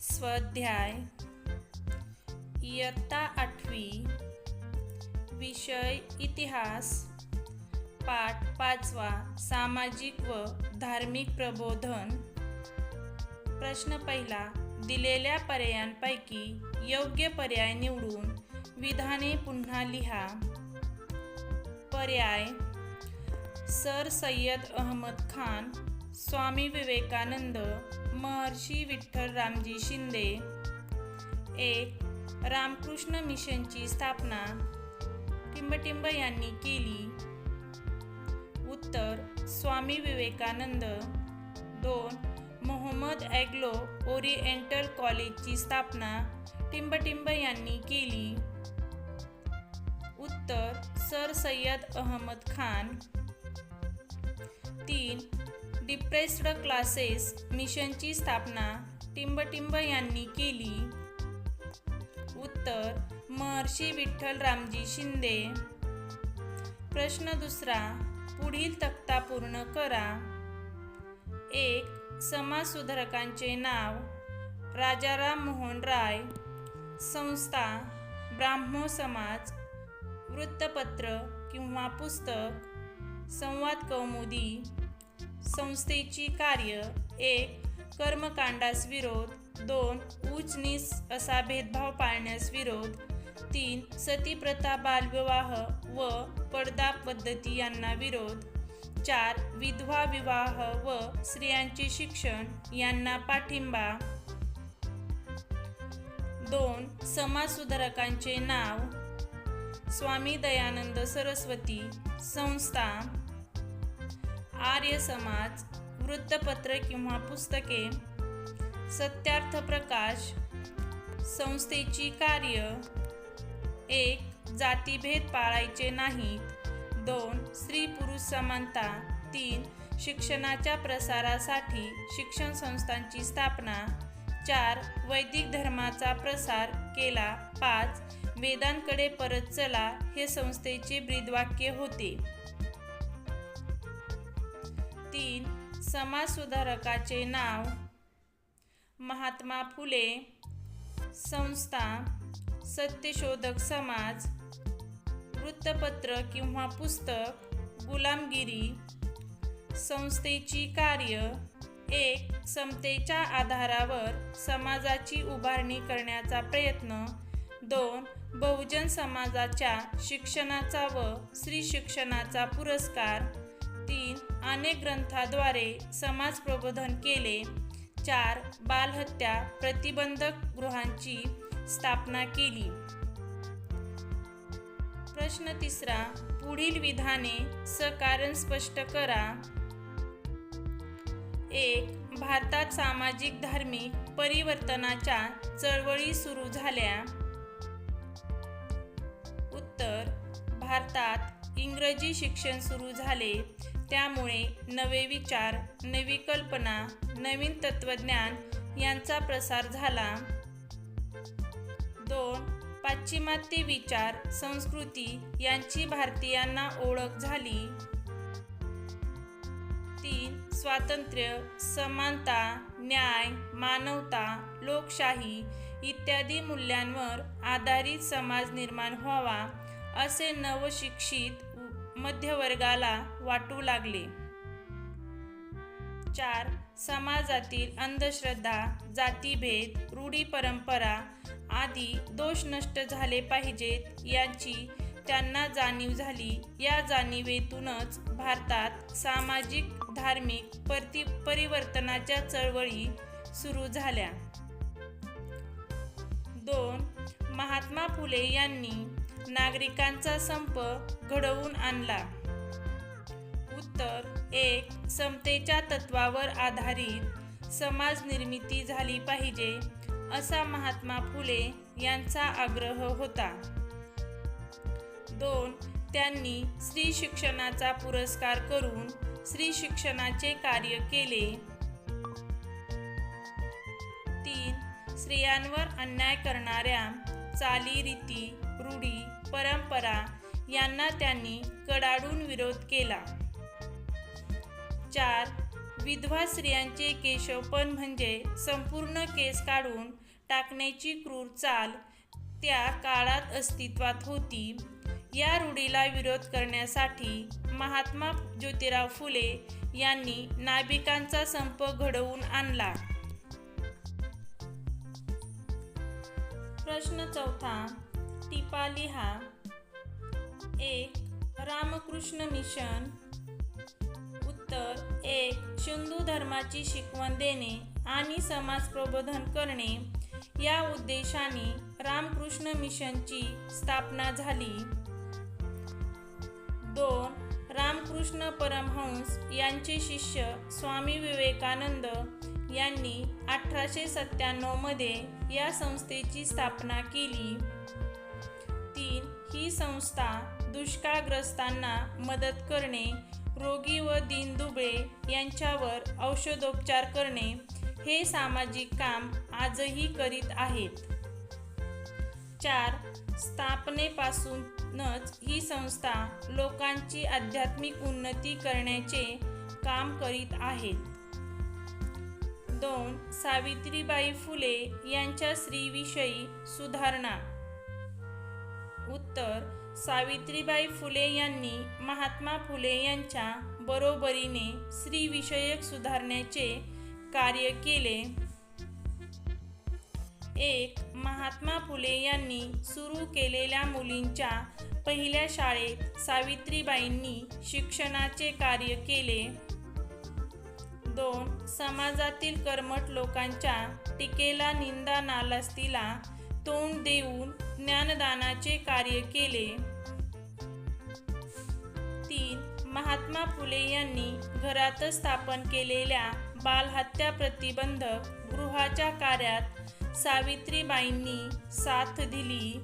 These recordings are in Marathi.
स्वाध्याय इयत्ता आठवी विषय इतिहास पाठ पाचवा सामाजिक व धार्मिक प्रबोधन. प्रश्न पहिला दिलेल्या पर्यायांपैकी योग्य पर्याय निवडून विधाने पुन्हा लिहा. पर्याय सर सय्यद अहमद खान स्वामी विवेकानंद महर्षी विठ्ठल रामजी शिंदे. एक रामकृष्ण मिशनची स्थापना. टिंबटिंब यांनी केली. उत्तर स्वामी विवेकानंद. दोन मोहम्मद ॲग्लो ओरिएंटल कॉलेजची स्थापना. टिंबटिंब यांनी केली. उत्तर सर सय्यद अहमद खान. तीन डिप्रेस्ड क्लासेस मिशनची स्थापना टिंबटिंब यांनी केली. उत्तर महर्षी विठ्ठल रामजी शिंदे. प्रश्न दुसरा पुढील तक्ता पूर्ण करा. एक समाजसुधारकांचे नाव. राजाराम मोहन राय. संस्था ब्राह्मो समाज. वृत्तपत्र किंवा पुस्तक. संवाद कौमुदी. संस्थेची कार्य एक कर्मकांडास विरोध दोन. उच नीच असा भेदभाव पाळण्यास विरोध तीन. सतीप्रथा बालविवाह व पडदा पद्धती यांना विरोध चार. विधवा विवाह व स्त्रियांचे शिक्षण यांना पाठिंबा दोन. समाजसुधारकांचे नाव स्वामी दयानंद सरस्वती संस्था आर्य समाज वृत्तपत्र किंवा पुस्तके सत्यार्थ प्रकाश संस्थेची कार्य एक जातीभेद पाळायचे नाहीत. दोन स्त्री पुरुष समानता. तीन शिक्षणाच्या प्रसारासाठी शिक्षण संस्थांची स्थापना. चार वैदिक धर्माचा प्रसार केला. पाच वेदांकडे परत चला हे संस्थेचे ब्रीदवाक्य होते. तीन समाजसुधारकाचे नाव महात्मा फुले संस्था सत्यशोधक समाज वृत्तपत्र किंवा पुस्तक गुलामगिरी संस्थेची कार्य एक समतेच्या आधारावर समाजाची उभारणी करण्याचा प्रयत्न दोन बहुजन समाजाच्या शिक्षणाचा व स्त्री शिक्षणाचा पुरस्कार अनेक ग्रंथाद्वारे समाज प्रबोधन केले. चार बालहत्या प्रतिबंधक गृहांची स्थापना केली. प्रश्न तिसरा पुढील विधाने सकारण स्पष्ट करा. एक भारतात सामाजिक धार्मिक परिवर्तनाच्या चळवळी सुरू झाल्या. उत्तर भारतात इंग्रजी शिक्षण सुरू झाले. त्यामुळे नवे विचार नवी कल्पना नवीन तत्वज्ञान यांचा प्रसार झाला. दोन पाश्चिमात्य विचार संस्कृती यांची भारतीयांना ओळख झाली. तीन स्वातंत्र्य समानता न्याय मानवता लोकशाही इत्यादी मूल्यांवर आधारित समाज निर्माण व्हावा असे नवशिक्षित मध्यवर्गाला वाटू लागले. चार. समाजातील अंधश्रद्धा जातीभेद रूढी परंपरा आदी दोष नष्ट झाले पाहिजेत याची त्यांना जाणीव झाली. या जाणीवेतूनच भारतात सामाजिक धार्मिक परती परिवर्तनाच्या चळवळी सुरू झाल्या. दोन. महात्मा फुले यांनी नागरिकांचा संप घडवून आणला. उत्तर एक समतेच्या तत्वावर आधारित समाज निर्मिती झाली पाहिजे असा महात्मा फुले यांचा आग्रह होता. दोन त्यांनी स्त्री शिक्षणाचा पुरस्कार करून स्त्री शिक्षणाचे कार्य केले. तीन स्त्रियांवर अन्याय करणाऱ्या चालीरीती रूढी परंपरा यांना त्यांनी कडाडून विरोध केला. चार विधवा स्त्रियांचे केशवपण म्हणजे संपूर्ण केस काढून टाकण्याची क्रूर चाल त्या काळात अस्तित्वात होती. या रूढीला विरोध करण्यासाठी महात्मा ज्योतिराव फुले यांनी नाभिकांचा संप घडवून आणला. प्रश्न चौथा टिपा लिहा. एक रामकृष्ण मिशन. उत्तर एक हिंदू धर्माची शिकवण देणे आणि समाज प्रबोधन करणे. या उद्देशाने रामकृष्ण मिशनची स्थापना झाली. दोन रामकृष्ण परमहंस यांचे शिष्य स्वामी विवेकानंद यांनी अठराशे सत्त्याण्णवमध्ये या संस्थेची स्थापना केली. तीन ही संस्था दुष्काळग्रस्तांना मदत करणे रोगी व दीनदुबळे यांच्यावर औषधोपचार करणे हे सामाजिक काम आजही करीत आहेत. चार स्थापनेपासूनच ही संस्था लोकांची आध्यात्मिक उन्नती करण्याचे काम करीत आहेत दोन सावित्रीबाई फुले यांच्या स्त्रीविषयी सुधारणा. उत्तर सावित्रीबाई फुले यांनी महात्मा फुले यांच्या बरोबरीने स्त्रीविषयक सुधारण्याचे कार्य केले. एक महात्मा फुले यांनी सुरू केलेल्या मुलींच्या पहिल्या शाळेत सावित्रीबाईंनी शिक्षणाचे कार्य केले. दोन समाजातील कर्मट लोकांच्या टीकेला निंदा नालस्तीला तोंड देऊन ज्ञानदानाचे कार्य केले. तीन महात्मा फुले यांनी घरातच स्थापन केलेल्या बालहत्या प्रतिबंधक गृहाच्या कार्यात सावित्रीबाईंनी साथ दिली.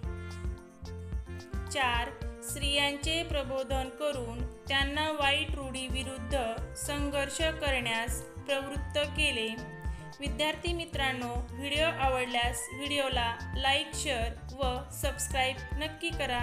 चार स्त्रियांचे प्रबोधन करून त्यांना वाईट रूढीविरुद्ध संघर्ष करण्यास प्रवृत्त केले. विद्यार्थी मित्रांनो व्हिडिओ आवडल्यास व्हिडिओला लाईक शेअर व सबस्क्राईब नक्की करा.